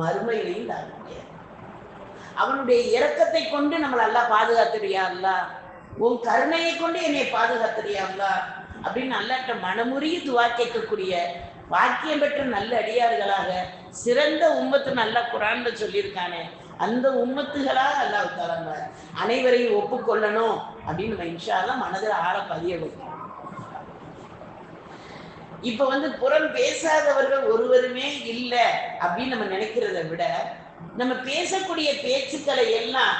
மறுமையிலையும் தாங்க முடியாது அவனுடைய இரக்கத்தை கொண்டு நம்மளை எல்லாம் பாதுகாத்துறியா அல்ல உன் கருணையை கொண்டு என்னை பாதுகாத்துறியா அல்ல அப்படின்னு அல்லாட்ட மனமுறிய துவா கேட்கக்கூடிய வாக்கியம் பெற்ற நல்ல அடியார்களாக சிறந்த உம்மத்து நல்ல குரான் சொல்லியிருக்கானே. அந்த உம்மத்துகளாக அல்லாஹ் தரங்க அனைவரையும் ஒப்புக்கொள்ளணும் அப்படின்னு நம்ம இன்ஷால்லாம் மனதில் ஆற பதிய வைக்கணும். இப்ப வந்து புறம் பேசாதவர்கள் ஒருவருமே இல்லை அப்படின்னு நம்ம நினைக்கிறத விட நம்ம பேசக்கூடிய பேச்சுக்களை எல்லாம்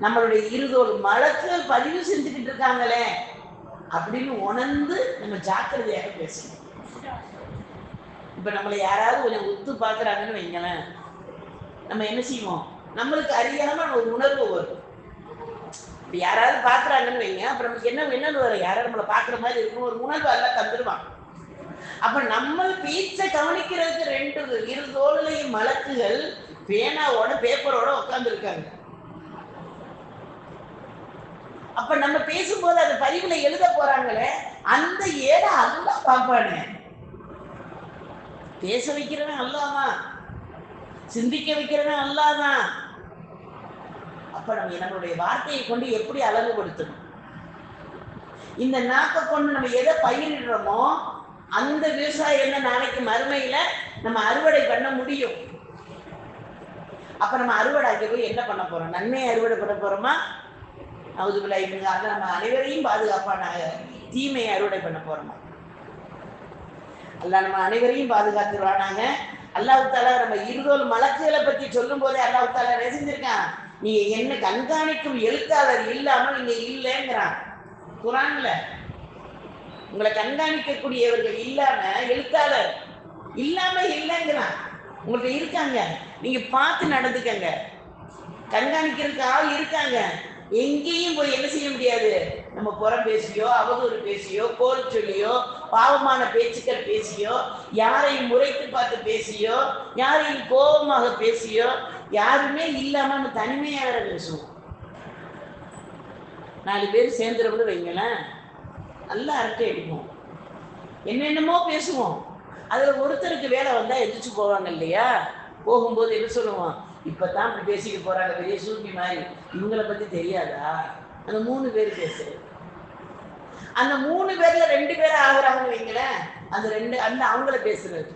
நம்மளுடைய இருதோல் மலக்குகள் பதிவு செஞ்சுக்கிட்டு இருக்காங்களே அப்படின்னு உணர்ந்து நம்ம ஜாக்கிரதையாக பேசணும். இப்ப நம்மளை யாராவது கொஞ்சம் உத்து பாக்குறாங்கன்னு வைங்களேன். நம்ம என்ன செய்வோம்? நம்மளுக்கு அறியாம ஒரு உணர்வு வரும். இப்ப யாராவது பாக்குறாங்கன்னு வைங்க அப்புறம் நமக்கு என்ன என்னன்னு வரும். யாராவது நம்மளை பாக்குற மாதிரி இருக்கும் ஒரு உணர்வு எல்லாம் தந்துருவான் அப்ப நம்ம பேச்சை கவனிக்கிறதுக்கு ரெண்டு இரு தோல்லையும் மலக்குகள் பேனாவோட பேப்பரோட உட்கார்ந்து இருக்காங்க அப்ப நம்ம பேசும்போது அது பதிவுல எழுத போறாங்களே அந்த ஏட அல்ல பாப்பானே பேச வைக்கிறவன் அல்லாதான் சிந்திக்க வைக்கிறவன் அல்லாதான் அப்ப நம்ம நம்மளுடைய வார்த்தையை கொண்டு எப்படி அழகுபடுத்தணும்? இந்த நாக்கை கொண்டு நம்ம எதை பயிரிடுறோமோ அந்த விவசாயம் என்ன நாளைக்கு மறுமையில நம்ம அறுவடை பண்ண முடியும். அப்ப நம்ம அறுவடை அங்கே போய் என்ன பண்ண போறோம்? நன்மையை அறுவடை பண்ண போறோமா? அவுதுபில்லா இவங்க நம்ம அனைவரையும் பாதுகாப்பான தீமையை அறுவடை பண்ண போறோமா? அல்லாஹ் நம்ம அனைவரையும் பாதுகாத்துருவானாங்க. அல்லாஹால நம்ம இருதோல் மலக்குகளை பத்தி சொல்லும் போதே அல்லாஹால தாலா என்ன செஞ்சிருக்கான்? நீங்க என்ன கண்காணிக்கும் எழுத்தாளர் இல்லாமல் நீங்க இல்லைங்கிறான். குரான்ல உங்களை கண்காணிக்கக்கூடியவர்கள் இல்லாம எழுத்தாளர். இல்லாம இல்லைங்கிறான் உங்கள்ட்ட இருக்காங்க. நீங்க பார்த்து நடந்துக்கங்க. கண்காணிக்கிறதுக்கு ஆள் இருக்காங்க. எங்கேயும் போய் என்ன செய்ய முடியாது. நம்ம புறம் பேசியோ அவதூறு பேசியோ கோல் சொல்லியோ பாவமான பேச்சுக்கள் பேசியோ யாரையும் முறைத்து பார்த்து பேசியோ யாரையும் கோபமாக பேசியோ யாருமே இல்லாம நம்ம தனிமையாக பேசுவோம் நாலு பேர் சேர்ந்துட வைங்களேன். நல்லா அரட்டை அடிப்போம் என்னென்னமோ பேசுவோம். அதில் ஒருத்தருக்கு வேலை வந்தால் எதிர்த்து போவாங்க இல்லையா? போகும்போது என்ன சொல்லுவோம்? இப்பதான் இப்படி பேசிட்டு போகிறாங்க பெரிய சூழ்நிலை மாதிரி. இவங்கள பற்றி தெரியாதா? அந்த மூணு பேர் பேசுறது. அந்த மூணு பேர்ல ரெண்டு பேரும் ஆகுறாங்கன்னு வைங்களேன் அந்த ரெண்டு அந்த அவங்கள பேசுறது.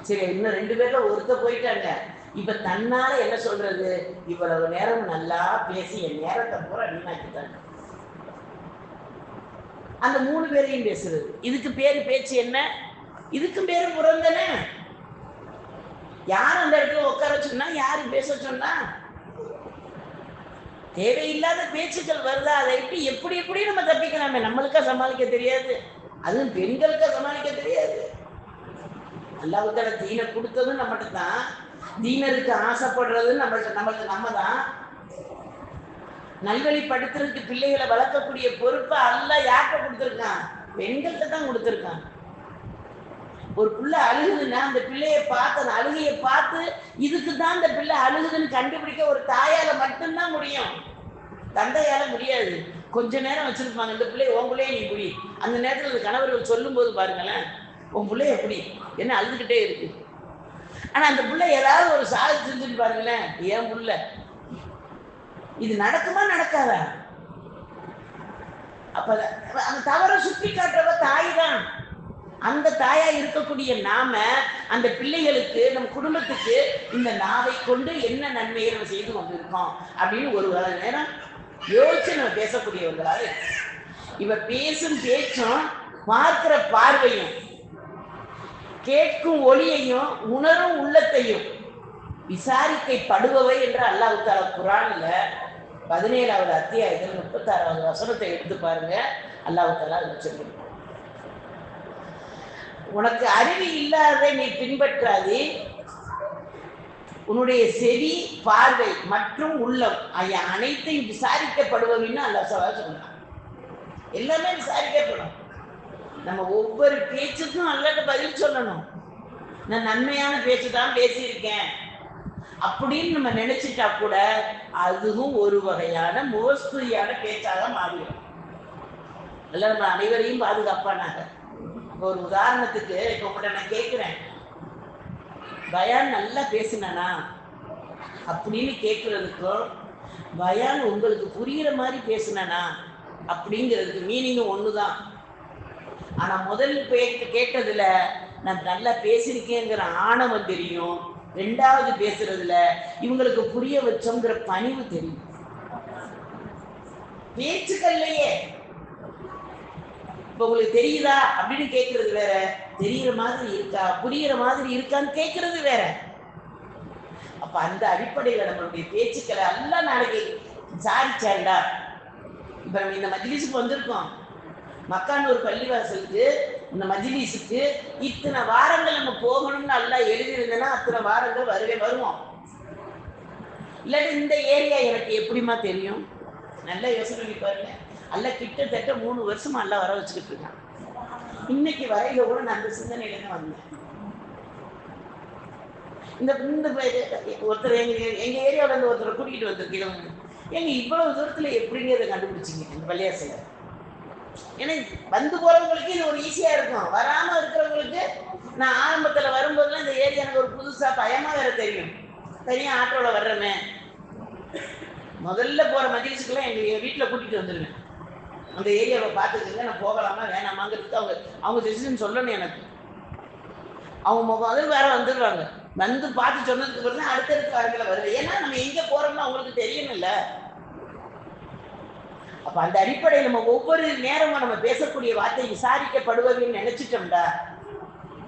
சரி இன்னும் ரெண்டு பேர்ல ஒருத்தர் போயிட்டாங்க. இப்ப தன்னால என்ன சொல்றது? இவ்வளவு நேரம் நல்லா பேசி என் நேரத்தை பூரா வீணாக்கிட்டாங்க. அந்த மூணு பேரையும் பேசுறது. இதுக்கு பேரு பேச்சு என்ன? இதுக்கும் பேரு புறந்தனே யார் அந்த இடத்துல உட்கார சொன்னா யாரு பேச சொன்னா தேவையில்லாத பேச்சுக்கள் வருதா? அதை எப்படி எப்படி எப்படி நம்ம தப்பிக்கலாமே? நம்மளுக்கா சமாளிக்க தெரியாது. அதுவும் பெண்களுக்கா சமாளிக்க தெரியாது. அல்லாஹால தீனை கொடுத்ததும் நம்மகிட்ட தான் தீனருக்கு ஆசைப்படுறதும் நம்மள்ட்ட நம்மள்கிட்ட நம்ம தான் நல்வழிப்படுத்துறதுக்கு பிள்ளைகளை வளர்க்கக்கூடிய பொறுப்பை அல்ல யார்கிட்ட கொடுத்துருக்கான்? பெண்கள்கிட்ட தான் கொடுத்துருக்கான். ஒரு பிள்ளை அழுகுதுன்னா அந்த பிள்ளைய பார்த்து அந்த அழுகையை பார்த்து இதுக்கு தான் அந்த பிள்ளை அழுகுதுன்னு கண்டுபிடிக்க ஒரு தாயால மட்டும்தான் முடியும். தந்தையால முடியாது. கொஞ்ச நேரம் வச்சிருப்பாங்க இந்த பிள்ளை உன் பிள்ளைய நீ குடி. அந்த நேரத்தில் அந்த கணவர்கள் சொல்லும் போது பாருங்களேன் உன் பிள்ளைய குடி. என்ன அழுதுகிட்டே இருக்கு. ஆனா அந்த பிள்ளை ஏதாவது ஒரு சாதி செஞ்சுட்டு பாருங்களேன் ஏன் பிள்ளை இது நடக்குமா நடக்காத? அப்ப அந்த தவறை சுற்றி காட்டுறவ தாய் தான் அந்த தாயா இருக்கக்கூடிய நாம அந்த பிள்ளைகளுக்கு நம் குடும்பத்துக்கு இந்த நாவை கொண்டு என்ன நன்மையை நம்ம செய்து கொண்டிருக்கோம் அப்படின்னு ஒரு நேரம் யோசிச்சு நம்ம பேசக்கூடியவங்களாக இவ பேசும் பேச்சும் பார்க்கிற பார்வையும் கேட்கும் ஒளியையும் உணரும் உள்ளத்தையும் விசாரிக்கப்படுபவை என்று அல்லாஹ் தாலா குரான்ல பதினேழாவது அத்தியாயத்தில் முப்பத்தாறாவது வசனத்தை எடுத்து பாருங்க. அல்லாஹ் தாலா உனக்கு அறிவு இல்லாததை நீ பின்பற்றாதே. உன்னுடைய செவி பார்வை மற்றும் உள்ளம் ஆகிய அனைத்தையும் விசாரிக்கப்படுவதுன்னு அல்லாஹ் சவா சொல்றான். எல்லாமே விசாரிக்கப்படும். நம்ம ஒவ்வொரு பேச்சுக்கும் அல்லாட்ட பதில் சொல்லணும். நான் நன்மையான பேச்சு தான் பேசியிருக்கேன். அப்படின்னு நம்ம நினைச்சிட்டா கூட அதுவும் ஒரு வகையான முகஸ்துதியான பேச்சாக மாறிடும். அல்ல நம்ம அனைவரையும் பாதுகாப்பானாங்க இப்போ ஒரு உதாரணத்துக்கு இப்போ உங்கள்கிட்ட நான் கேட்குறேன் பயான் நல்லா பேசினானா? அப்படின்னு கேட்கறதுக்கும் பயான் உங்களுக்கு புரியுற மாதிரி பேசினானா? அப்படிங்கிறதுக்கு மீனிங்கும் ஒன்று தான் ஆனால் முதல் பே கேட்டதுல நான் நல்லா பேசியிருக்கேங்கிற ஆணவம் தெரியும். ரெண்டாவது பேசுறதுல இவங்களுக்கு புரிய வச்சோங்கிற பணிவு தெரியும். பேச்சுக்கள்லையே இப்ப உங்களுக்கு தெரியுதா? அப்படின்னு கேட்கறது வேற. தெரியற மாதிரி இருக்கா? புரியுற மாதிரி இருக்கான்னு கேட்கறது வேற. அப்ப அந்த அடிப்படையில நம்மளுடைய பேச்சுக்களை எல்லாம் நாளைக்கு சாரிச்சாண்டா இப்ப நம்ம இந்த மஜ்லிஸுக்கு வந்திருக்கோம். மக்கான் ஒரு பள்ளிவாசலுக்கு இந்த மஜ்லிஸுக்கு இத்தனை வாரங்கள் நம்ம போகணும்னு நல்லா எழுதியிருந்தேன்னா அத்தனை வாரங்கள் வருவே வருவோம். இல்லாட்டி இந்த ஏரியா எனக்கு எப்படிம்மா தெரியும்? நல்லா யோசனை பண்ணி பாருங்க. அல்ல கிட்டத்தட்ட மூணு வருஷமா நல்லா வர வச்சுக்கிட்டு இருக்கான். இன்னைக்கு வரையில கூட நான் அந்த சிந்தனையில தான் வந்தேன். இந்த இந்த ஒருத்தர் எங்க எங்க ஏரியாவில இருந்து ஒருத்தரை கூட்டிகிட்டு வந்திருக்கீங்க எங்க இவ்வளவு தூரத்துல எப்படிங்கிறத கண்டுபிடிச்சிங்க? இந்த பள்ளியாசையில ஏன்னா வந்து போறவங்களுக்கு இது ஒரு ஈஸியா இருக்கும். வராம இருக்கிறவங்களுக்கு நான் ஆரம்பத்துல வரும்போதெல்லாம் இந்த ஏரியா எனக்கு ஒரு புதுசா பயமா வேற தெரியும். தனியா ஆட்டோல வர்றமே முதல்ல போற மஜிலிஸுக்கெல்லாம் எங்க வீட்டுல கூட்டிட்டு வந்துருவேன். அந்த ஏரியாவை பார்த்துக்கங்க நான் போகலாமா வேணாமாங்கிறதுக்கு அவங்க அவங்க டெசிஷன் சொல்லணும் எனக்கு. அவங்க முதல் வேற வந்துடுவாங்க வந்து பார்த்து சொன்னதுக்கு பிறகு தான் அடுத்தடுத்த வருது ஏன்னா நம்ம எங்க போறோம்னு அவங்களுக்கு தெரியணும்ல. அப்ப அந்த அடிப்படையில் நம்ம ஒவ்வொரு நேரமும் நம்ம பேசக்கூடிய வார்த்தை விசாரிக்கப்படுவதுன்னு நினைச்சிட்டோம்டா.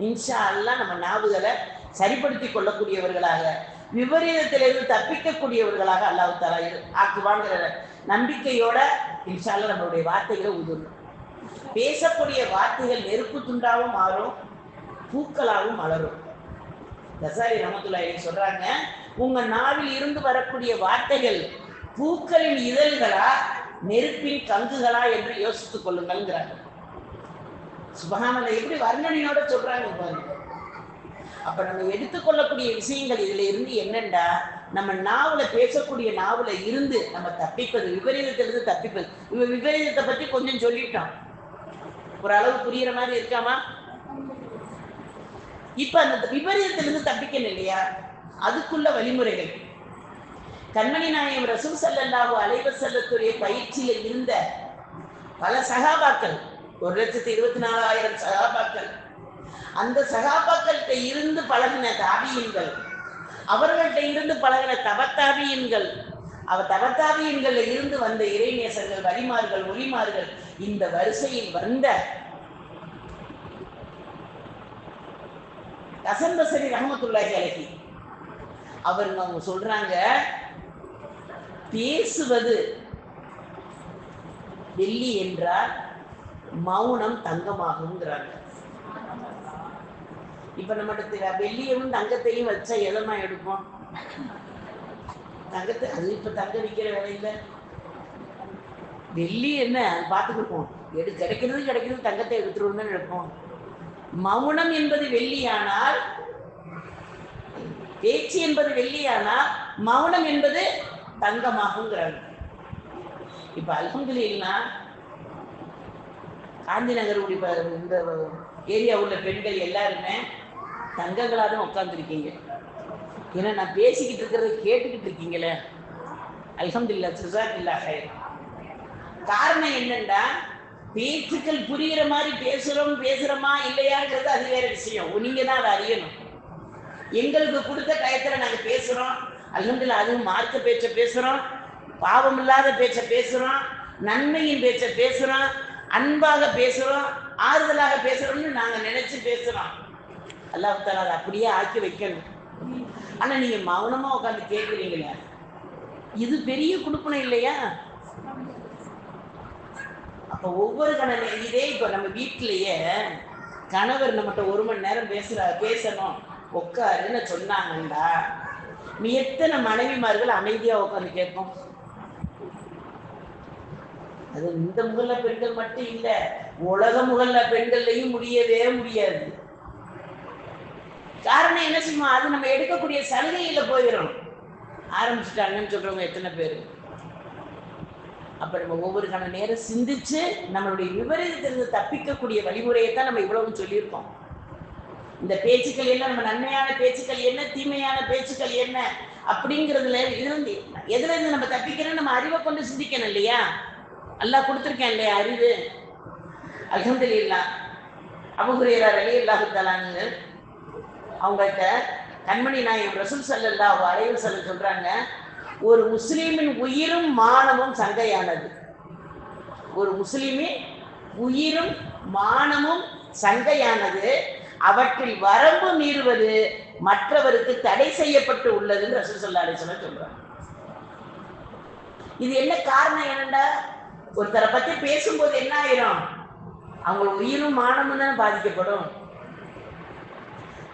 இன்ஷா எல்லாம் நம்ம நாவுகளை சரிப்படுத்தி கொள்ளக்கூடியவர்களாக விபரீதத்திலிருந்து தப்பிக்கக்கூடியவர்களாக அல்லாஹு தலா ஆக்குவாங்கிற நம்பிக்கையோட இன்ஷா நம்மளுடைய வார்த்தைகளை உதவும் பேசக்கூடிய வார்த்தைகள் நெருப்பு துண்டாவும் மாறும் பூக்களாகவும் மலரும். தசாரி ரமத்துல்லாஹி சொல்றாங்க உங்க நாவில் இருந்து வரக்கூடிய வார்த்தைகள் பூக்களின் இதழ்களா நெருப்பின் கங்குகளா என்று யோசித்துக் கொள்ளுங்கள்ங்கிறாங்க. சுபகானதை எப்படி வர்ணனையோட சொல்றாங்க பாருங்க. அப்ப நம்ம எடுத்துக்கொள்ளக்கூடிய விஷயங்கள் இதுல இருந்து என்னண்டா? நம்ம நாவல பேசக்கூடிய நாவல இருந்து நம்ம தப்பிப்பது விபரீதத்திலிருந்து தப்பிப்பது. இவ விபரீதத்தை பத்தி கொஞ்சம் சொல்லிட்டோம். ஒரு அளவு புரியுற மாதிரி இருக்காமா? இப்ப அந்த விபரீதத்திலிருந்து தப்பிக்கணும் இல்லையா? அதுக்குள்ள வழிமுறைகள். கண்மணி நாயம் ரசூல் ஸல்லல்லாஹு அலைஹி செல்லத்துடைய பயிற்சியில் இருந்த பல சகாபாக்கள் ஒரு லட்சத்தி இருபத்தி நாலாயிரம் சகாபாக்கள் அந்த சகாபாக்கள்கிட்ட இருந்து பழகின தாபியன்கள் அவர்கள்ட்ட இருந்து பழகின தபத்தாபியன்கள் அவ தபத்தாபியன்கள் இருந்து வந்த இறைநேசர்கள் வழிமார்கள் ஒளிமார்கள் இந்த வரிசையில் வந்த ஹசன் பசரி ரஹமத்துல்லாஹி அழகி அவர் அவங்க சொல்றாங்க பேசுவது. வெள்ளி என்றால் மௌனம் தங்கமாகுங்கிறாங்க இப்ப நம்மகிட்ட வெள்ளியும் தங்கத்தையும் வச்சா எதமா எடுப்போம்? தங்கத்தை அது இப்ப தங்க விற்கிற விலையில. வெள்ளி என்ன? பார்த்துக்கிருப்போம். எடு கிடைக்கிறது கிடைக்கிறது தங்கத்தை எடுத்துருவோம் தான் எடுப்போம். மௌனம் என்பது வெள்ளியானால் பேச்சு என்பது வெள்ளியானால் மௌனம் என்பது தங்கமாகுங்கிறாங்க. இப்ப அல்ஹம்துலின்னா காந்தி நகர் இந்த ஏரியா உள்ள பெண்கள் எல்லாருமே தங்கங்களாக தான் உட்காந்துருக்கீங்க ஏன்னா நான் பேசிக்கிட்டு இருக்கிறத கேட்டுக்கிட்டு இருக்கீங்களே. அல்ஹம்துல்லா சுசார் இல்லா ஹைர். காரணம் என்னன்னா பேச்சுக்கள் புரிகிற மாதிரி பேசுறோம் பேசுறோமா இல்லையாங்கிறது அது வேற விஷயம். நீங்க தான் அதை அறியணும். எங்களுக்கு கொடுத்த டயத்தில் நாங்கள் பேசுறோம். அல்ஹம்துலில்லாஹ் அதுவும் மார்க்க பேச்ச பேசுகிறோம் பாவம் இல்லாத பேச்ச பேசுகிறோம் நன்மையின் பேச்ச பேசுகிறோம் அன்பாக பேசுகிறோம் ஆறுதலாக பேசுகிறோம்னு நாங்கள் நினச்சி பேசுகிறோம் அல்லாஹ் தஆலா அதை அப்படியே ஆக்கி வைக்கணும். ஆனால் நீங்கள் மௌனமாக உட்காந்து கேட்குறீங்களே இது பெரிய குடுப்பனை இல்லையா? அப்போ ஒவ்வொரு கணவன் இதே இப்போ நம்ம வீட்டிலேயே கணவர் நம்மகிட்ட ஒரு மணி நேரம் பேசுகிற பேசணும் உட்காருன்னு சொன்னாங்கண்டா நீ எத்தனை மனைவிமார்கள் அமைதியா உட்காந்து கேட்போம்? அது இந்த முகல்ல பெண்கள் மட்டும் இல்ல உலக முகல்ல பெண்கள்லையும் முடியவே முடியாது. காரணம் என்ன செய்யுமா அது நம்ம எடுக்கக்கூடிய சலுகையில போயிடும் ஆரம்பிச்சுட்டாங்கன்னு சொல்றவங்க எத்தனை பேர்? அப்ப நம்ம ஒவ்வொரு கண நேரம் சிந்திச்சு நம்மளுடைய விபரீதத்திலிருந்து தப்பிக்கக்கூடிய வழிமுறையை தான் நம்ம இவ்வளவு சொல்லியிருக்கோம். இந்த பேச்சுக்கள் என்ன? நம்ம நன்மையான பேச்சுக்கள் என்ன? தீமையான பேச்சுக்கள் என்ன? அப்படிங்கிறதுல இருந்து எதுல இருந்து நம்ம தப்பிக்கிறோம் நம்ம அறிவை கொண்டு சிந்திக்கணும் இல்லையா? அல்லாஹ் கொடுத்துருக்கேன் இல்லையா அறிவு? அல்ஹம்துலில்லா. அபுகுரியரா அலி அல்லாஹு தலான்னு அவங்கள்ட்ட கண்மணி நாயகம் ரசூல் சல்லல்லாஹு அலைஹி செல்ல சொல்றாங்க ஒரு முஸ்லீமின் உயிரும் மானமும் சங்கையானது. ஒரு முஸ்லீமின் உயிரும் மானமும் சங்கையானது. அவற்றில் வரம்பு மீறுவது மற்றவருக்கு தடை செய்யப்பட்டு உள்ளதுன்னு ரசூல் சொல்ல அலிஸ்லாம் சொல்றாங்க. இது என்ன காரணம் என்னண்டா? ஒருத்தரை பத்தி பேசும்போது என்ன ஆயிரும்? அவங்களுக்கு உயிரும் மானமும் தானே பாதிக்கப்படும்.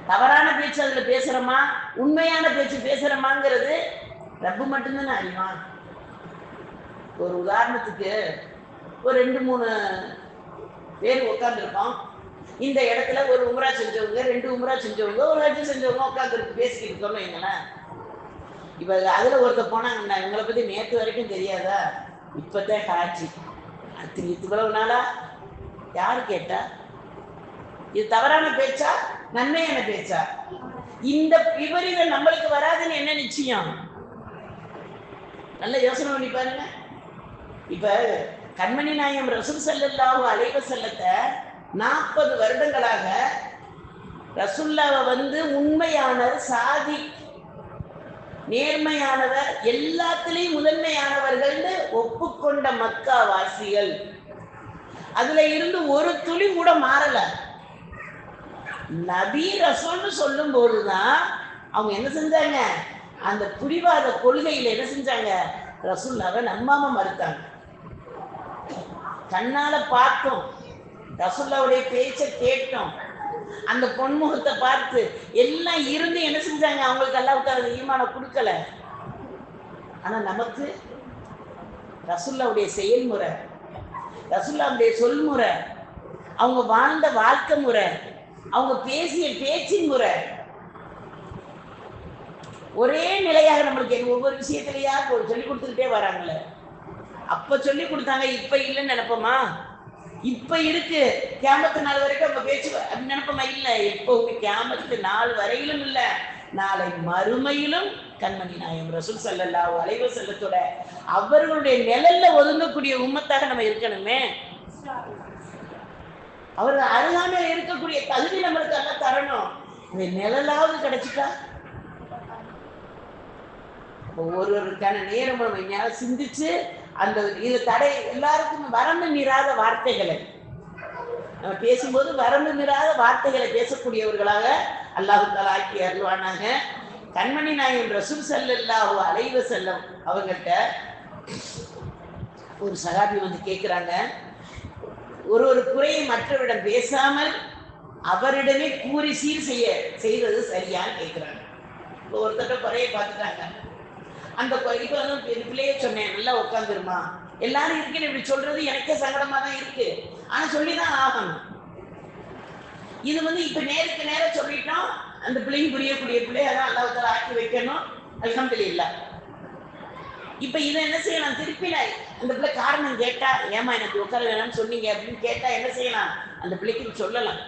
தவறான பேச்சு அதுல பேசுறோமா? உண்மையான பேச்சு பேசுறோமாங்கிறது ரப்பு மட்டும்தானே அறிவான். ஒரு உதாரணத்துக்கு ஒரு ரெண்டு மூணு பேர் உட்காந்துருக்கோம் இந்த இடத்துல ஒரு உம்ரா செஞ்சவங்க ரெண்டு உம்ரா செஞ்சவங்க ஒரு ஹஜ்ஜு செஞ்சவங்க உட்காந்துருக்கு பேசிக்கிட்டு இருக்கோம்னு வைங்களேன். இப்போ அதுல ஒருத்தர் போனாங்கண்ணா இவங்களை பத்தி நேற்று வரைக்கும் தெரியாதா? இப்பதான் காட்சி அது இவ்வளவு நாளா? யாரு கேட்டா? இது தவறான பேச்சா? நன்மையான பேச்சா? இந்த விபரீதம் நம்மளுக்கு வராதுன்னு என்ன நிச்சயம்? நல்ல யோசனை பண்ணி பாருங்க. இப்ப கண்மணி நாயம் ரசூல் செல்லாவும் அலைவ செல்லத்தை நாற்பது வருடங்களாக ரசுல்லாவை வந்து உண்மையானவர் சாதி நேர்மையானவர் எல்லாத்திலையும் முதன்மையானவர்கள்னு ஒப்புக்கொண்ட மக்கா வாசிகள் அதுல இருந்து ஒரு துளி கூட மாறல. நபி ரசோன்னு சொல்லும் போதுதான் அவங்க என்ன செஞ்சாங்க? அந்த புரிவாத கொள்கையில என்ன செஞ்சாங்க? ரசுல்லாவை நம்பாம மறுத்தாங்க. கண்ணால பார்த்தோம். ரசுல்லாவுடைய பேச்சை கேட்டோம். அந்த பொன்முகத்தை பார்த்து எல்லாம் இருந்து என்ன செஞ்சாங்க? அவங்களுக்கு அல்லாவுக்கு ஈமான கொடுக்கல. ஆனா நமக்கு ரசுல்லாவுடைய செயல்முறை ரசுல்லாவுடைய சொல்முறை அவங்க வாழ்ந்த வாழ்க்கை முறை அவங்க பேசிய பேச்சின் முறை ஒரே நிலையாக நம்மளுக்கு ஒவ்வொரு விஷயத்திலையா சொல்லி கொடுத்துக்கிட்டே வராங்களே அப்ப சொல்லி கொடுத்தாங்க இப்ப இல்லைன்னு நினைப்போமா? இப்ப இருக்கு. கேமத்து நாள் வரைக்கும் அவங்க பேச்சு அப்படின்னு நினைப்போமா? இல்ல எப்பவுமே கேமத்து நாள் வரையிலும் இல்ல. நாளை மறுமையிலும் கண்மணி நாயம் ரசூல் சல்லல்லா அலைவ செல்லத்தோட அவர்களுடைய நிழல்ல ஒதுங்கக்கூடிய உம்மத்தாக நம்ம இருக்கணுமே. அவர்கள் அருகாமையில் இருக்கக்கூடிய தகுதி நம்மளுக்கு எல்லாம் தரணும். இந்த நிழலாவது கிடைச்சிட்டா? ஒவ்வொருவருக்கான நேரம் நம்ம சிந்திச்சு அந்த இது தடை எல்லாருக்கும் வரம்பு மீறாத வார்த்தைகளை. நம்ம பேசும்போது வரம்பு மீறாத வார்த்தைகளை பேசக்கூடியவர்களாக அல்லாஹு ஆக்கி அருள்வானாங்க கண்மணி நாயகம் ரசூல் ஸல்லல்லாஹு அலைவ செல்லம் அவங்கள்ட்ட ஒரு சகாபி வந்து கேட்குறாங்க ஒரு ஒரு குறையை மற்றவரிடம் பேசாமல் அவரிடமே கூறி சீர் செய்ய செய்வது சரியான்னு கேட்குறாங்க இப்போ ஒருத்தட்ட குறையை பார்த்துட்டாங்க. அந்த இப்போ இப்ப வந்து என் சொன்னேன் நல்லா உட்காந்துருமா. எல்லாரும் இருக்கேன்னு இப்படி சொல்றது எனக்கே சங்கடமா தான் இருக்கு. ஆனா சொல்லிதான் ஆகணும். இது வந்து இப்ப நேருக்கு நேரம் சொல்லிட்டோம் அந்த பிள்ளைங்க புரியக்கூடிய பிள்ளை அதான் ஆக்கி வைக்கணும். அல்ஹம்துலில்லாஹ் இப்ப இதை என்ன செய்யலாம்? திருப்பி நான் அந்த பிள்ளை காரணம் கேட்டா ஏமா எனக்கு உட்கார வேணாம்னு சொன்னீங்க அப்படின்னு கேட்டா என்ன செய்யலாம்? அந்த பிள்ளைக்கு சொல்லலாம்.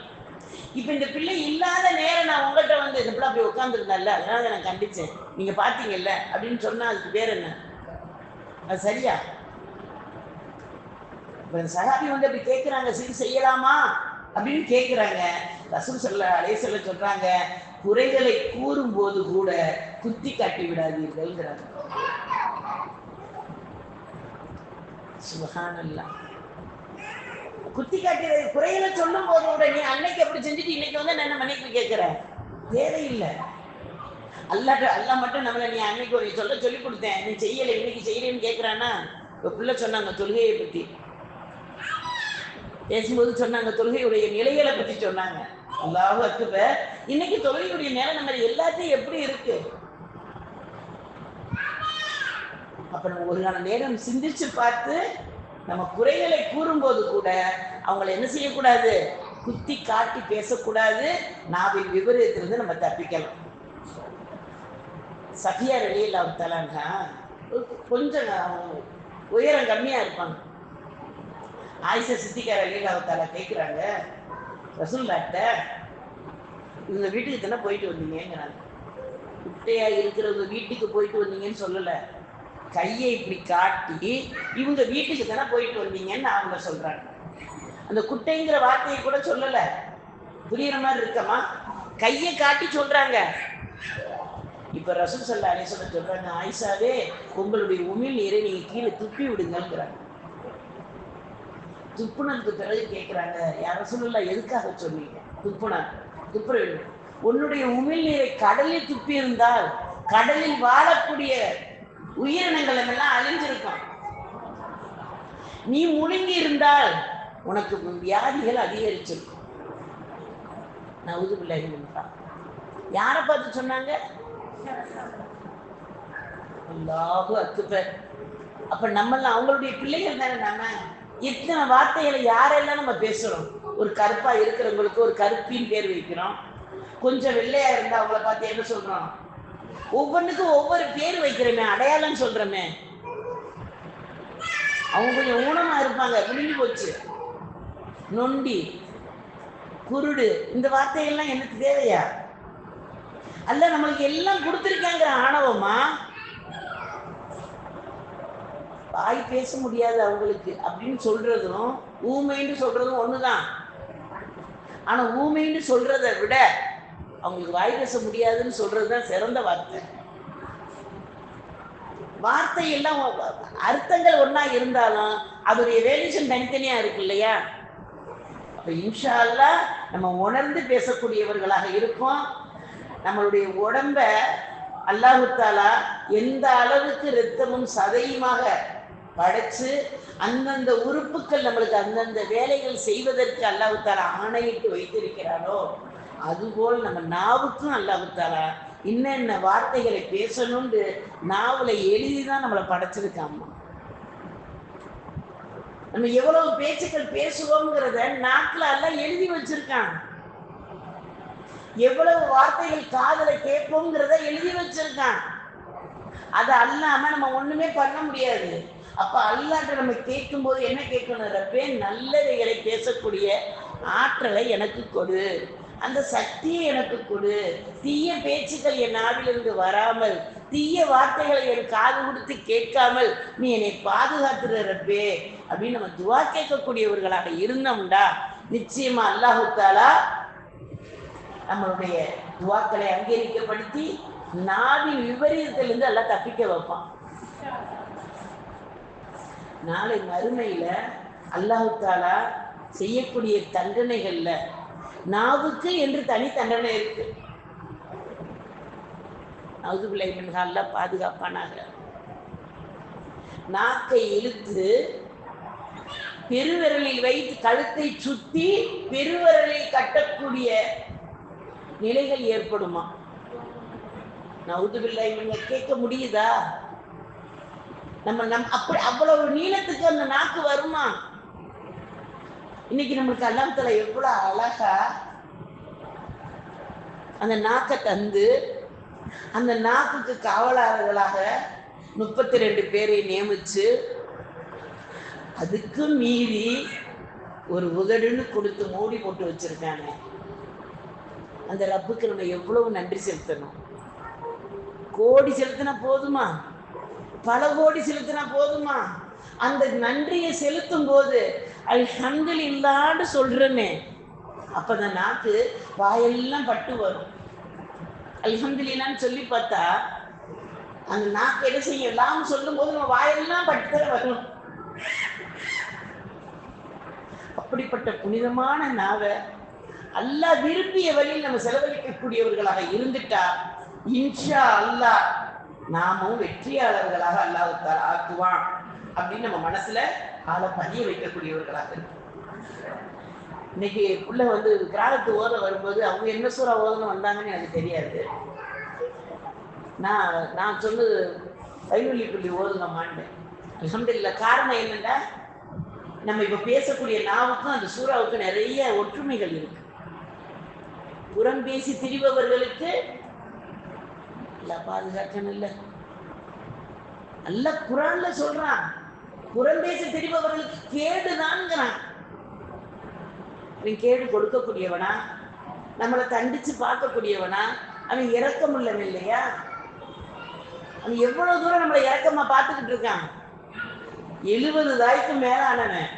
இப்ப இந்த பிள்ளை இல்லாத நேரம் நான் உங்கள்கிட்ட வந்து இந்த பிள்ளை அப்படி உட்காந்துருந்தால அதனால நான் கண்டிச்சேன். நீங்க பாத்தீங்கல்ல? அப்படின்னு சொன்னா அதுக்கு பேர் என்ன? அது சரியா? இப்ப இந்த சகாபி வந்து அப்படி கேட்கிறாங்க சரி செய்யலாமா? அப்படின்னு கேட்கிறாங்க ரசூல் சொல்ல அலைய சொல்ல சொல்றாங்க குறைகளை கூறும் போது கூட குத்தி காட்டி விடாதீர்கள்ங்கிறாங்க. சுபஹானல்லாஹ். குத்தி காட்டி குறையில சொல்லும் போது கூட நீ அன்னைக்கு அப்படி செஞ்சுட்டு இன்னைக்கு வந்து என்ன மன்னிப்பு கேட்கிற? தேவையில்லை. அல்லாட்ட அல்லா மட்டும் நம்மளை நீ அன்னைக்கு ஒரு சொல்ல சொல்லி கொடுத்தேன். நீ செய்யலை இன்னைக்கு செய்யலைன்னு கேட்குறானா இப்போ பிள்ளை சொன்னாங்க தொழுகையை பற்றி பேசும்போது சொன்னாங்க தொழுகையுடைய நிலைகளை பற்றி சொன்னாங்க. அல்லாஹ் அக்பர் இன்னைக்கு தொழுகையுடைய நேரம் நம்ம எல்லாத்தையும் எப்படி இருக்கு? அப்ப நம்ம ஒரு கால நேரம் சிந்திச்சு பார்த்து நம்ம குறைகளை கூறும்போது கூட அவங்கள என்ன செய்யக்கூடாது? குத்தி காட்டி பேசக்கூடாது. நாவில் விபரீதத்திலிருந்து நம்ம தப்பிக்கலாம். சஃபியா வெளியில் அவத்தலாங்க கொஞ்சம் உயரம் கம்மியாக இருப்பாங்க. ஆயிஷா சித்திக்கார வெளியில் அவத்தால கேட்குறாங்க டாக்டர் இந்த வீட்டுக்கு தானே போயிட்டு வந்தீங்கிறாங்க குட்டையாக இருக்கிறவங்க வீட்டுக்கு போயிட்டு வந்தீங்கன்னு சொல்லலை. கையை இப்படி காட்டி இவங்க வீட்டுக்கு தானே போயிட்டு வந்தீங்கன்னு அவங்க சொல்றாங்க. அந்த குட்டைங்கிற வார்த்தையை கூட சொல்லல. புரியுற மாதிரி இருக்கமா? கையை காட்டி சொல்றாங்க. இப்ப ரசூல் சல்லா அலிஸ்வலம் சொல்றாங்க ஆயிஷாவே உங்களுடைய உமிழ் நீரை நீங்க கீழே துப்பி விடுங்கிறாங்க துப்புனதுக்கு பிறகு கேட்குறாங்க யார சொல்லல எதுக்காக சொன்னீங்க? துப்புனா துப்புற உன்னுடைய உமிழ் நீரை கடலில் துப்பி இருந்தால் கடலில் வாழக்கூடிய உயிரினங்கள் எல்லாம் அழிஞ்சிருக்கும். நீ முழுங்கி இருந்தால் உனக்கு வியாதிகள் அதிகரிச்சிருக்கும். நான் நவுதுபில்லை யாரை பார்த்து சொன்னாங்க? எல்லாரும் அக்பர். அப்ப நம்மெல்லாம் அவங்களுடைய பிள்ளைகள் தானே நாம? இத்தனை வார்த்தைகளை யாரெல்லாம் நம்ம பேசுறோம்? ஒரு கருப்பா இருக்கிறவங்களுக்கு ஒரு கருப்பின் பேர் வைக்கிறோம். கொஞ்சம் வெள்ளையா இருந்தா அவங்கள பார்த்து என்ன சொல்றோம்? ஒவ்வொன்றுக்கும் ஒவ்வொரு பேர் வைக்கிறோமே அடையாளம் சொல்றோமே. அவங்க கொஞ்சம் ஊனமா இருப்பாங்க முடிஞ்சு போச்சு. நொண்டி குருடு இந்த வார்த்தையெல்லாம் எனக்கு தேவையா? அல்ல நம்மளுக்கு எல்லாம் கொடுத்துருக்காங்கிற ஆணவமா? வாய் பேச முடியாது அவங்களுக்கு அப்படின்னு சொல்றதும் ஊமைன்னு சொல்றதும் ஒண்ணுதான். ஆனா ஊமைன்னு சொல்றதை விட அவங்களுக்கு வாய் பேச முடியாதுன்னு சொல்றதுதான் சிறந்த வார்த்தை. வார்த்தை எல்லாம் அர்த்தங்கள் ஒன்றா இருந்தாலும் அதோடைய வேரியேஷன் தனித்தனியாக இருக்கு இல்லையா? அப்போ இன்ஷா அல்லா நம்ம உணர்ந்து பேசக்கூடியவர்களாக இருப்போம் நம்மளுடைய உடம்ப அல்லாஹுத்தாலா எந்த அளவுக்கு இரத்தமும் சதையுமாக படைச்சு அந்தந்த உறுப்புகள் நம்மளுக்கு அந்தந்த வேலைகள் செய்வதற்கு அல்லாஹுத்தாலா ஆணையிட்டு வைத்திருக்கிறாரோ அதுபோல் நம்ம நாவுக்கும் அல்லாஹு என்னென்ன இன்னென்ன வார்த்தைகளை பேசணும்னு நாவில் எழுதி தான் நம்மளை படைச்சிருக்காமா நம்ம எவ்வளவு பேச்சுக்கள் பேசுவோங்கிறத நாட்டில் எல்லாம் எழுதி வச்சிருக்கான் எவ்வளவு வார்த்தைகள் காதல கேட்போங்கிறத எழுதி வச்சிருக்கான் அது அல்லாம நம்ம ஒண்ணுமே பண்ண முடியாது. அப்ப அல்லாட்ட நம்ம கேட்கும் போது என்ன கேட்கணும்? ரப்பே நல்லவைகளை பேசக்கூடிய ஆற்றலை எனக்கு கொடு. அந்த சக்தியை எனக்கு கொடு. தீய பேச்சுக்கள் என் நாவிலிருந்து வராமல் தீய வார்த்தைகளை என் காது கொடுத்து கேட்காமல் நீ என்னை பாதுகாத்துற ரப்பே அப்படின்னு நம்ம துவா கேட்கக்கூடியவர்களாக இருந்தோம்டா. நிச்சயமா அல்லாஹு தாலா நம்மளுடைய துவாக்களை அங்கீகரிக்கப்படுத்தி நாவின் விபரீதத்திலிருந்து எல்லாம் தப்பிக்க வைப்பான். நாளை மறுமையில அல்லாஹு தாலா செய்யக்கூடிய தண்டனைகள்ல நாவுக்கு என்று தனி தண்டனை இருக்கு. நவுது பிள்ளைகள் பாதுகாப்பானாக. நாக்கை இழுத்து பெருவிரலில் வைத்து கழுத்தை சுத்தி பெருவிரலில் கட்டக்கூடிய நிலைகள் ஏற்படுமா? நவுதுபில்லா இவங்க கேட்க முடியுதா? நம்ம நம் அப்படி அவ்வளவு நீளத்துக்கு அந்த நாக்கு வருமா? இன்னைக்கு நம்மளுக்கு அல்லாமத்துல எவ்வளவு அழகா அந்த நாக்கை தந்து அந்த நாக்குக்கு காவலாளர்களாக முப்பத்தி ரெண்டு பேரை நியமிச்சு அதுக்கு மீறி ஒரு உதடுன்னு கொடுத்து மூடி போட்டு வச்சிருக்காங்க. அந்த ரப்புக்கு நம்ம எவ்வளவு நன்றி செலுத்தணும். கோடி செலுத்தினா போதுமா? பல கோடி செலுத்தினா போதுமா? அந்த நன்றியை செலுத்தும் போது அல்ஹந்தில் இல்லான்னு சொல்றமே அப்போ அந்த நாக்கு வாயெல்லாம் பட்டு வரும். அல்ஹம்துலில்லான்னு சொல்லி பார்த்தா அந்த நாக்கு என்ன செய்யும் எல்லாம் சொல்லும் போது நம்ம வாயெல்லாம் பட்டு வரும் அப்படிப்பட்ட புனிதமான நாவை அல்லாஹ் விரும்பிய வழியில் நம்ம செலவழிக்கக்கூடியவர்களாக இருந்துட்டா இன்ஷா அல்லாஹ் நாமும் வெற்றியாளர்களாக அல்லாஹ் ஆக்குவான் அப்படின்னு நம்ம மனசுல காலம் பதிய வைக்கக்கூடியவர்களாக இருக்கு இன்னைக்கு புள்ள வந்து கிராமத்து ஓத வரும்போது அவங்க என்ன சூறா ஓதணும் வந்தாங்கன்னு எனக்கு தெரியாது. நான் நான் சொன்னது கைவள்ளி புள்ளி ஓதுங்கம்மான்னு அலமதுல்ல காரணம் என்னன்னா நம்ம இப்ப பேசக்கூடிய நாவுக்கும் அந்த சூறாவுக்கும் நிறைய ஒற்றுமைகள் இருக்கு. புறம் பேசி திரிபவர்களுக்கு நல்லா பாதுகாக்கணும் இல்ல. நல்ல குரான்ல சொல்றான். புறம் பேசி திரிபவர்களுக்கு கேடுதான்ங்கிறான் அவன் கேடு கொடுக்கக்கூடியவனா? நம்மளை தண்டிச்சு பார்க்கக்கூடியவனா? அவன் இறக்கம் உள்ளவன் இல்லையா? அவன் எவ்வளவு தூரம் நம்மளை இறக்கமா பார்த்துக்கிட்டு இருக்கான்? எழுபது தாய்க்கு மேலானவன்.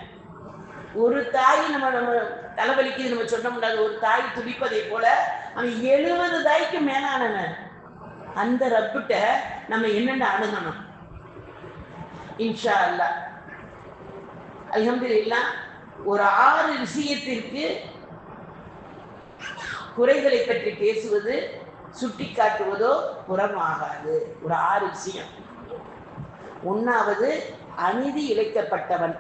ஒரு தாய் நம்ம நம்ம தலைவலிக்கு நம்ம சொல்ல முடியாது. ஒரு தாய் துடிப்பதை போல அவன் எழுபது தாய்க்கு மேலானவன். அந்த ரப்பிட்ட நம்ம என்னென்ன அணுகணும்? இன்ஷா அல்லா அல்ஹம்துலில்லாஹ் ஒரு ஆறு விஷயத்திற்கு குறைகளை பற்றி பேசுவது சுட்டி காட்டுவதோ புறமாகாது. ஒரு ஆறு விஷயம். ஒன்னாவது அநீதி இழைக்கப்பட்டவன்.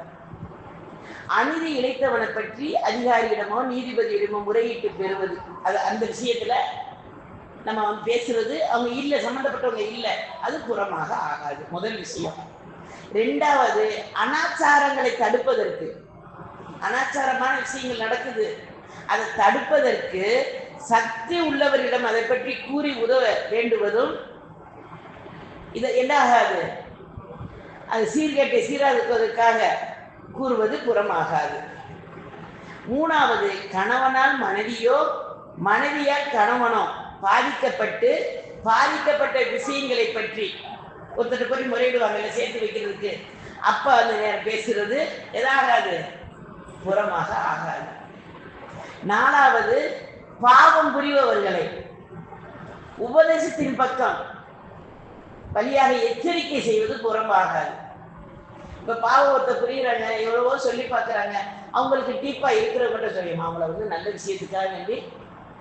அநீதி இழைத்தவனை பற்றி அதிகாரியிடமோ நீதிபதியிடமோ முறையிட்டு பெறுவது. அது அந்த விஷயத்துல நம்ம பேசுறது அவங்க இல்லை சம்மந்தப்பட்டவங்க இல்லை அது புறமாக ஆகாது. முதல் விஷயம். ரெண்டாவது அனாச்சாரங்களை தடுப்பதற்கு. அனாச்சாரமான விஷயங்கள் நடக்குது. அதை தடுப்பதற்கு சக்தி உள்ளவரிடம் அதை பற்றி கூறி உதவ வேண்டுவதும் இது என்ன ஆகாது? அது சீர்கேட்டை சீராதுக்குவதற்காக கூறுவது புறமாகாது. மூணாவது கணவனால் மனைவியோ மனைவியால் கணவனோ பாதிக்கப்பட்டு பாதிக்கப்பட்ட விஷயங்களை பற்றி ஒருத்தர் போய் முறையிடுவாங்கல்ல சேர்த்து வைக்கிறதுக்கு? அப்ப அந்த நேரம் பேசுறது எதாகாது. புறமாக ஆகாது. நாலாவது பாவம் புரிபவர்களை. உபதேசத்தின் பக்கம். வழியாக எச்சரிக்கை செய்வது புறம்பாகாது. இப்ப பாவத்தை ஒருத்தர் புரியுறாங்க எவ்வளவோ சொல்லி பார்க்கறாங்க அவங்களுக்கு டீப்பா இருக்கிறவங்கிட்ட சொல்லியுமா அவங்கள வந்து நல்ல விஷயத்துக்காக வேண்டி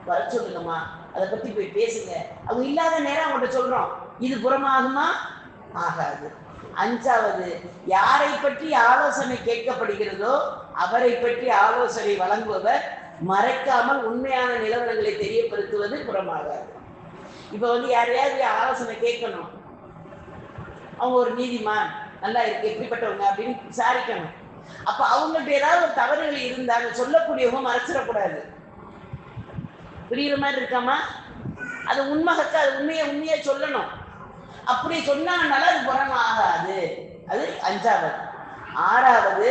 வர சொல்லுங்கம்மா. அதை பத்தி போய் பேசுங்க. அவங்க இல்லாத நேரம் அவங்கள்ட்ட சொல்றோம். இது புறமாகுமா? ஆகாது. அஞ்சாவது யாரை பற்றி ஆலோசனை கேட்கப்படுகிறதோ அவரை பற்றி ஆலோசனை வழங்குபவர் மறைக்காமல் உண்மையான நிலவரங்களை தெரியப்படுத்துவது புறமாகாது. இப்ப வந்து யாரையாவது ஆலோசனை கேட்கணும். அவங்க ஒரு நீதிமான் நல்லா இருக்கு எப்படிப்பட்டவங்க அப்படின்னு விசாரிக்கணும். அப்ப அவங்கள்ட்ட ஏதாவது ஒரு தவறுகள் இருந்தாங்க சொல்லக்கூடியவங்க மறைச்சிடக்கூடாது. புரியுற மாதிரி இருக்காமா? அது உண்மகத்தை அது உண்மையை உண்மையை சொல்லணும். அப்படி சொன்னாங்கனால அது புறமாகாது அது அஞ்சாவது. ஆறாவது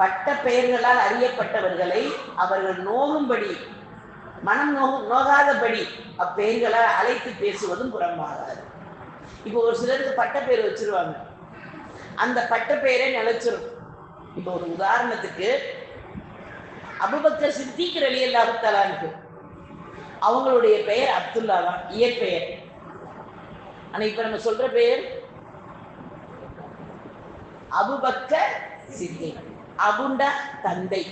பட்ட பெயர்களால் அறியப்பட்டவர்களை அவர்கள் நோகும்படி மனம் நோகும் நோகாதபடி அப்பெயர்களால் அழைத்து பேசுவதும் புறமாகாது இப்போ ஒரு சிலருக்கு பட்ட பெயர் வச்சிருவாங்க. அந்த பட்ட பெயரை நிலைச்சிரும். இப்போ ஒரு உதாரணத்துக்கு அபுபக்கர் சித்திக் அலி அல்லாஹுத்தாலானுக்கு அவங்களுடைய பெயர் அப்துல்லா தான் இயற்பெயர். ஆனா இப்ப நம்ம சொல்ற பேர் அபுபக்கர் சித்தி அபுண்டா தந்தை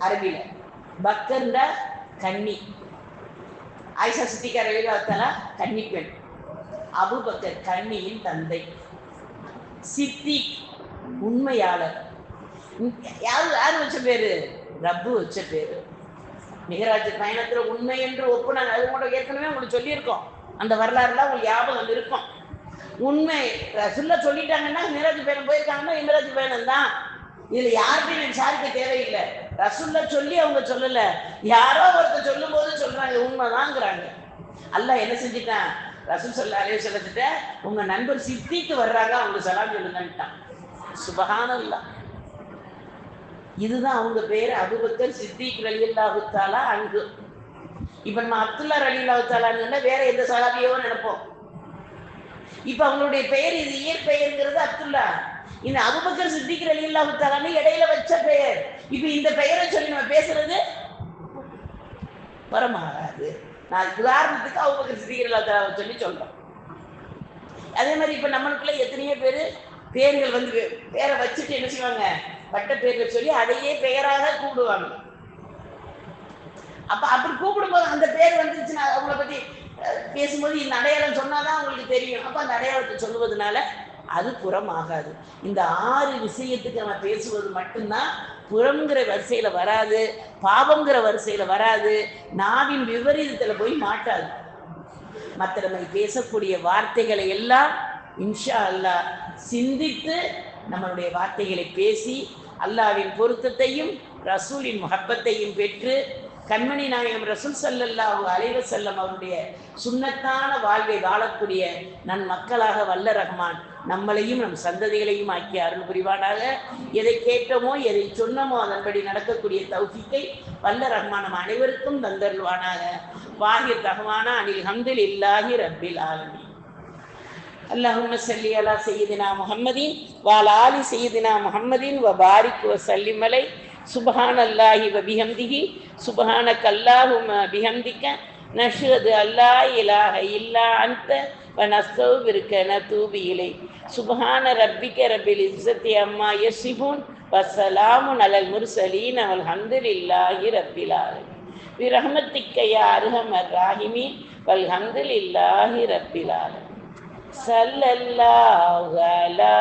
அரபில. பக்கர்ண்டா கன்னி. ஆயிஷா சித்திக்கார ரலியல்லாஹு கன்னி பெண் அபுபக்கர் கன்னியின் தந்தை. சித்தி உண்மையாளர். உம், யாரு யாரு வச்ச பேரு? ரப்பு வச்ச பேரு. மிகராஜ் பயணத்துல உண்மை என்று ஒப்புனாங்க. அது கூட ஏற்கனவே உங்களுக்கு சொல்லியிருக்கோம். அந்த வரலாறுலாம் உங்களுக்கு ஞாபகம் இருக்கும். உண்மை ரசுல்ல சொல்லிட்டாங்கன்னா மிராஜ் பயணம் போயிருக்காங்கன்னா மிராஜ் பயணம் தான் இதுல யாருமே விசாரிக்க தேவையில்லை. ரசுல்ல சொல்லி அவங்க சொல்லல. யாரோ ஒருத்தர் சொல்லும் போது சொல்றாங்க உண்மைதாங்கிறாங்க. அல்ல என்ன செஞ்சுட்டான்? ரசூல் சொல்ல அலைய சொல்லத்திட்ட உங்க நண்பர் சித்திக்கு வர்றாங்க அவங்க சலாம் சொல்லுங்கன்ட்டான். இல்லை இதுதான் அவங்க பேர். அபுபக்கர் சித்திக் ரலியல்லாஹு தாலா அங்கு இப்ப நம்ம அப்துல்லா ரலியல்லாஹு தாலான்னு வேற எந்த சலாபியோ நினைப்போம். இப்ப அவங்களுடைய பெயர் இது இயற்பெயர்ங்கிறது அப்துல்லா இந்த அபுபக்கர் சித்திக் ரலியல்லாஹு தாலான்னு இடையில வச்ச பெயர். இப்ப இந்த பெயரை சொல்லி நம்ம பேசுறது வரமாகாது. நான் உதாரணத்துக்கு அபுபக்கர் சித்திக் ரலியல்லாஹு தாலாவை சொல்லி சொல்றோம் அதே மாதிரி இப்ப நம்மளுக்குள்ள எத்தனையோ பேர் பேர்கள் வந்து பேரை வச்சுட்டு என்ன செய்வாங்க? பட்ட பேர்கள் சொல்லி அதையே பெயராக கூப்பிடுவாங்க அப்ப அப்படி கூப்பிடும்போது அந்த பேர் வந்துருச்சுன்னா அவங்கள பத்தி பேசும்போது இந்த அடையாளம் சொன்னாதான் அவங்களுக்கு தெரியும். அப்ப அந்த அடையாளத்தை சொல்லுவதனால அது புறம் ஆகாது இந்த ஆறு விஷயத்துக்கு நம்ம பேசுவது மட்டும்தான் புறம்ங்கிற வரிசையில வராது பாவம்ங்கிற வரிசையில வராது நாவின் விபரீதத்துல போய் மாட்டாது. மற்ற நம்ம பேசக்கூடிய வார்த்தைகளை எல்லாம் இன்ஷா அல்லாஹ் சிந்தித்து நம்மளுடைய வார்த்தைகளை பேசி அல்லாவின் பொருத்தத்தையும் ரசூலின் முகப்பத்தையும் பெற்று கண்மணி நாயகம் ரசூல் ஸல்லல்லாஹு அலைஹி வஸல்லம் அவருடைய சுன்னத்தான வாழ்வை வாழக்கூடிய நன் மக்களாக வல்ல ரஹ்மான் நம்மளையும் நம் சந்ததிகளையும் ஆக்கி அருள் புரிவானாக எதை கேட்டோமோ எதை சொன்னமோ அதன்படி நடக்கக்கூடிய தௌஃபிக்கை வல்ல ரஹ்மான் நம் அனைவருக்கும் தந்தருள்வானாக வாஹிர் ரஹ்மானா அனில் ஹம்துல் இல்லாஹி ரப்பில் ஆலமீன் اللهم صل على سيدنا محمد وعلى ال سيدنا محمد وبارك وسلم عليه سبحان الله وبحمده سبحانك اللهم بحمدك نشهد ان لا اله الا انت ونستغفرك ونتوب اليك سبحان ربك رب العزه عما يصفون وسلام على المرسلين والحمد لله رب العالمين برحمتك يا ارحم الراحمين والحمد لله رب العالمين صلى الله على